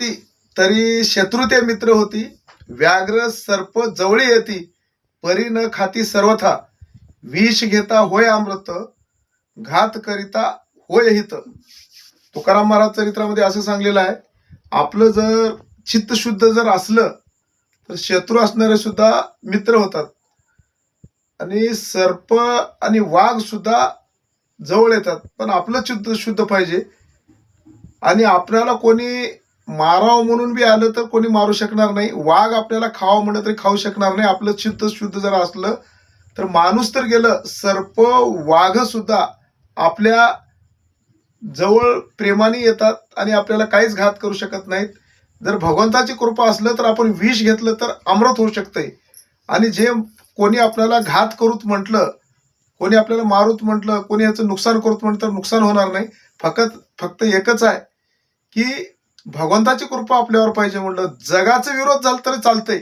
ती तरी शत्रू ते मित्र होती. व्याघ्र सर्प जवळी येती. परी न खाती सर्वथा. विष घेता होय अमृत घात करिता होय हित. तुकाराम महाराज चरित्रामध्ये असं सांगलेलं आहे आपलं जर चित्त शुद्ध जर असलं तर शत्रू असणारे सुद्धा मित्र होतात. आणि सर्प आणि वाघ सुद्धा जवळ येतात. पण आपलं चित्त शुद्ध पाहिजे. आणि आपल्याला कोणी मारावं म्हणून बी आलं तर कोणी मारू शकणार नाही. वाघ आपल्याला खावं म्हणलं तरी खाऊ शकणार नाही. आपलं चित्त शुद्ध जर असलं तर माणूस तर गेलं. सर्प वाघ सुद्धा आपल्या जवळ प्रेमाने येतात आणि आपल्याला काहीच घात करू शकत नाहीत. जर भगवंताची कृपा असलं तर आपण विष घेतलं तर अमृत होऊ शकतंय. आणि जे कोणी आपल्याला घात करूत म्हटलं कोणी आपल्याला मारूत म्हटलं कोणी याचं नुकसान करूत म्हटलं तर नुकसान होणार नाही. फक्त फक्त एकच आहे की भगवंताची कृपा आपल्यावर पाहिजे म्हणलं जगाचा विरोध झाला तरी चालतंय.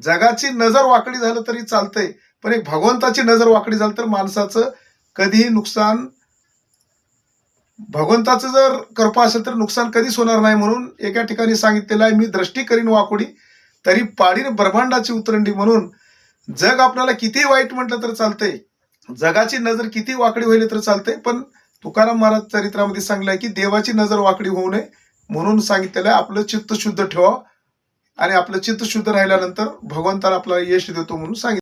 जगाची नजर वाकडी झालं तरी चालतंय. पण एक भगवंताची नजर वाकडी झाली तर माणसाचं कधीही नुकसान भगवंताचं जर कृपा असेल तर नुकसान कधीच होणार नाही म्हणून एका ठिकाणी सांगितलेलं आहे मी दृष्टी करीन वाकुडी तरी पाडीन ब्रह्मांडाची उतरंडी म्हणून. जग आपल्याला किती वाईट म्हटलं तर चालतंय. जगाची नजर किती वाकडी होईल तर चालतंय. पण तुकाराम महाराज चरित्रामध्ये सांगलंय की देवाची नजर वाकडी होऊ नये. म्हणून सांगितलेलं आहे आपलं चित्त शुद्ध ठेवा आणि आपलं चित्त शुद्ध राहिल्यानंतर भगवंताला आपल्याला यश देतो म्हणून सांगितलं.